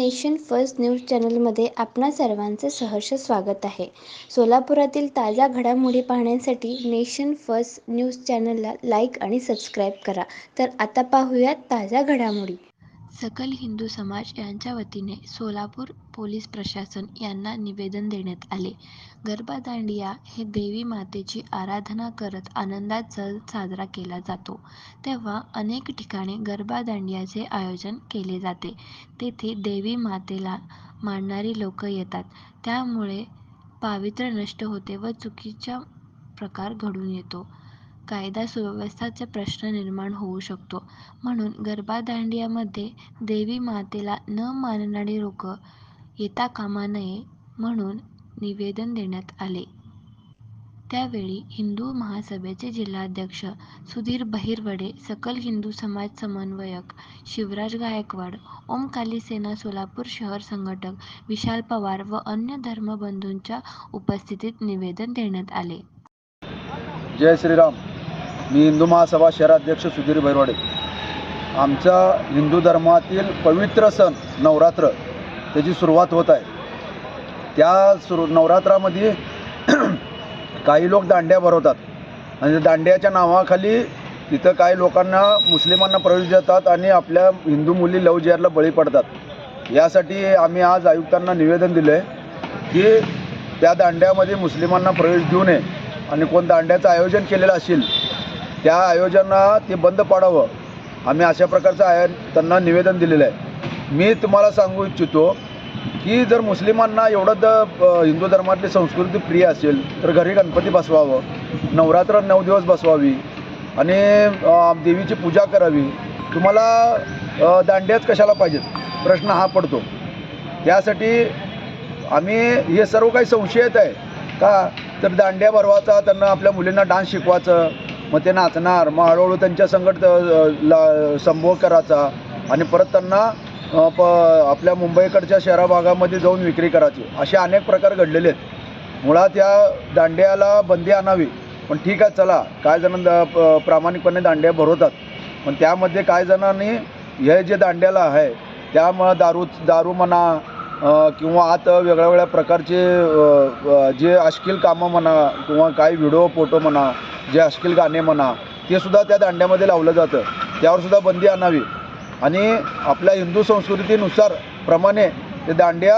Nation first news चॅनलमध्ये आपणा सर्वांचे सहर्ष स्वागत आहे. सोलापुरातील ताज्या घडामोडी पाहण्यासाठी नेशन फर्स्ट न्यूज चॅनलला लाईक आणि सबस्क्राईब करा. तर आता पाहूयात ताज्या घडामोडी. सकल हिंदू समाज यांच्या वतीने सोलापूर पोलीस प्रशासन यांना निवेदन देण्यात आले. गरबादांडिया हे देवी मातेची आराधना करत आनंदात सण साजरा केला जातो. तेव्हा अनेक ठिकाणी गरबादांडियाचे आयोजन केले जाते. तेथे देवी मातेला मानणारी लोक येतात. त्यामुळे पावित्र्य नष्ट होते व चुकीचा प्रकार घडून येतो. कायदा सुव्यवस्थाचा प्रश्न निर्माण होऊ शकतो. म्हणून गरबादांडियामध्ये देवी मातेला न मानणारी लोक येता कामा नये म्हणून निवेदन देण्यात आले. त्यावेळी हिंदू महासभेचे जिल्हाध्यक्ष सुधीर बहिरवडे सकल हिंदू समाज समन्वयक शिवराज गायकवाड ओमकाली सेना सोलापूर शहर संघटक विशाल पवार व अन्य धर्मबंधूंच्या उपस्थितीत निवेदन देण्यात आले. जय श्रीराम. मी हिंदू महासभा शहराध्यक्ष सुधीर भैरवाडे आमचा हिंदू धर्मातील पवित्र सण नवरात्र त्याची सुरुवात होत आहे. त्या सुरू नवरात्रामध्ये काही लोक दांड्या भरवतात. आणि दांड्याच्या नावाखाली तिथं काही लोकांना मुस्लिमांना प्रवेश देतात आणि आपल्या हिंदू मुली लव जिहादला बळी पडतात. यासाठी आम्ही आज आयुक्तांना निवेदन दिलं आहे की त्या दांड्यामध्ये मुस्लिमांना प्रवेश देऊ नये. आणि कोण दांड्याचं आयोजन केलेलं असेल त्या आयोजना ते बंद पाडावं. आम्ही अशा प्रकारचं आय त्यांना निवेदन दिलेलं आहे. मी तुम्हाला सांगू इच्छितो की जर मुस्लिमांना एवढं द हिंदू धर्मातली संस्कृती प्रिय असेल तर घरी गणपती बसवावं नवरात्र नऊ दिवस बसवावी आणि देवीची पूजा करावी. तुम्हाला दांड्याच कशाला पाहिजेत? प्रश्न हा पडतो. त्यासाठी आम्ही हे सर्व काही संशयित आहे. का? तर दांड्या भरवाचा त्यांना आपल्या मुलींना डान्स शिकवायचं मग ते नाचणार मग हळूहळू त्यांच्या संकट ला संभोग करायचा. आणि परत त्यांना प आपल्या मुंबईकडच्या शहरा भागामध्ये जाऊन विक्री करायची. असे अनेक प्रकार घडलेले आहेत. मुळात या दांड्याला बंदी आणावी. पण ठीक आहे चला. काय जण द- प- प्रामाणिकपणे दांड्या भरवतात. पण त्यामध्ये काय जणांनी हे जे दांड्याला आहे त्यामुळं दारू दारू म्हणा किंवा आत वेगळ्या वेगळ्या प्रकारचे जे अश्लील कामं म्हणा किंवा काही व्हिडिओ फोटो म्हणा जे अश्लील गाणे म्हणा ते सुद्धा त्या दांड्यामध्ये लावलं जातं. त्यावर सुद्धा बंदी आणावी. आणि आपल्या हिंदू संस्कृतीनुसार प्रमाणे ते दांड्या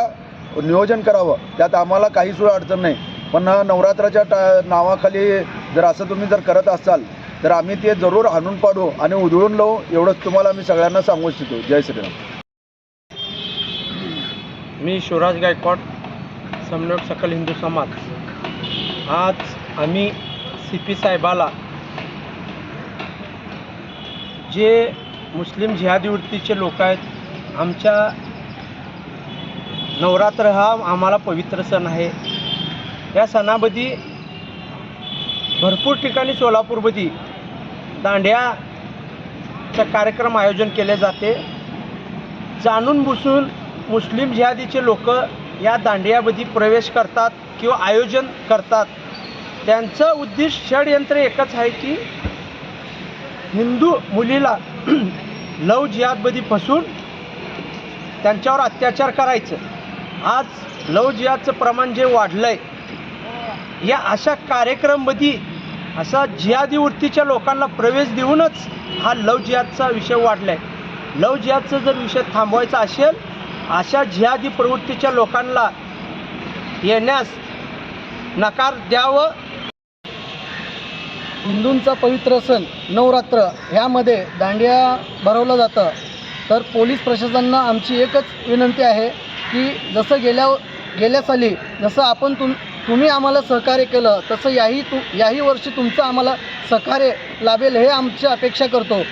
नियोजन करावं. त्यात आम्हाला काही सुद्धा अडचण नाही. पण नवरात्राच्या टा नावाखाली जर असं तुम्ही जर करत असाल तर आम्ही ते जरूर हाणून पाडू आणि उधळून लावू. एवढंच तुम्हाला मी सगळ्यांना सांगू इच्छितो. जय श्रीराम. मी शिवराज गायकवाड समन्वयक सकल हिंदू समाज. आज आम्ही सी पी साहेबाला जे मुस्लिम जिहादी वृत्तीचे लोक आहेत आमच्या नवरात्र हा आम्हाला पवित्र सण आहे. या सणामध्ये भरपूर ठिकाणी सोलापूरमध्ये दांड्याचा कार्यक्रम आयोजन केले जाते. जाणून बुसून मुस्लिम जिहादीचे लोक या दांडियामध्ये प्रवेश करतात किंवा आयोजन करतात. त्यांचं उद्दिष्ट षडयंत्र एकच आहे की हिंदू मुलीला लव जिहादमध्ये फसून त्यांच्यावर अत्याचार करायचं. आज लव जिहादचं प्रमाण जे वाढलं आहे या अशा कार्यक्रममध्ये असा जिहादी वृत्तीच्या लोकांना प्रवेश देऊनच हा लव जिहादचा विषय वाढला आहे लव जिहादचा जर विषय थांबवायचा असेल अशा जिहादी प्रवृत्तीच्या लोकांना येण्यास नकार द्यावं हिंदूंचा पवित्र सण नवरात्र ह्यामध्ये दांडिया भरवलं जातं. तर पोलीस प्रशासनानं आमची एकच विनंती आहे की जसं गेल्या गेल्या साली जसं आपण तुम तुम्ही आम्हाला सहकार्य केलं तसं याही तु याही वर्षी तुमचं आम्हाला सहकार्य लाभेल हे आमची अपेक्षा करतो.